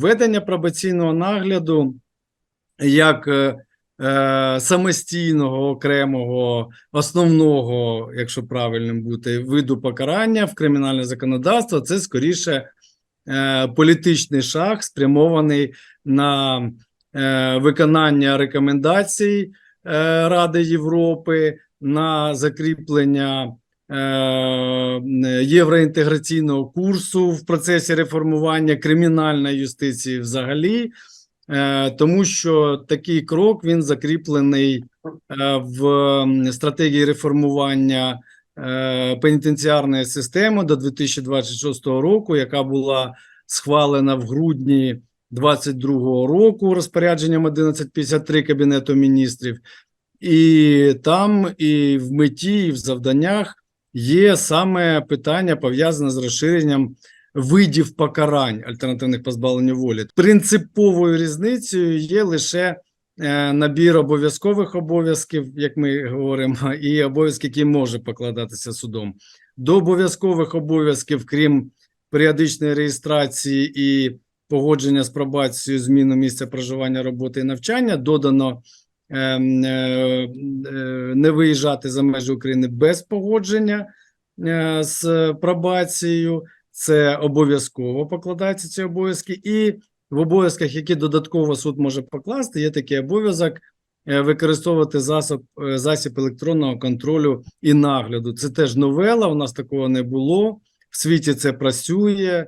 Ведення пробаційного нагляду як е, е, самостійного, окремого, основного, якщо правильним бути, виду покарання в кримінальне законодавство, це скоріше е, політичний шаг, спрямований на е, виконання рекомендацій е, Ради Європи, на закріплення євроінтеграційного курсу в процесі реформування кримінальної юстиції взагалі. Е, тому що такий крок він закріплений е, в стратегії реформування е, пенітенціарної системи до 2026 року, яка була схвалена в грудні 2022 року розпорядженням 1153 Кабінету міністрів. І там, і в меті, і в завданнях є саме питання пов'язане з розширенням видів покарань альтернативних позбавлення волі. Принциповою різницею є лише е, набір обов'язкових обов'язків, як ми говоримо, і обов'язки, які може покладатися судом. До обов'язкових обов'язків, крім періодичної реєстрації і погодження з пробацією, зміну місця проживання, роботи і навчання, додано не виїжджати за межі України без погодження е, з пробацією це обов'язково покладаються ці обов'язки, і в обов'язках, які додатково суд може покласти, є такий обов'язок е, використовувати засіб, е, засіб електронного контролю і нагляду. Це теж новела. У нас такого не було. В світі це працює.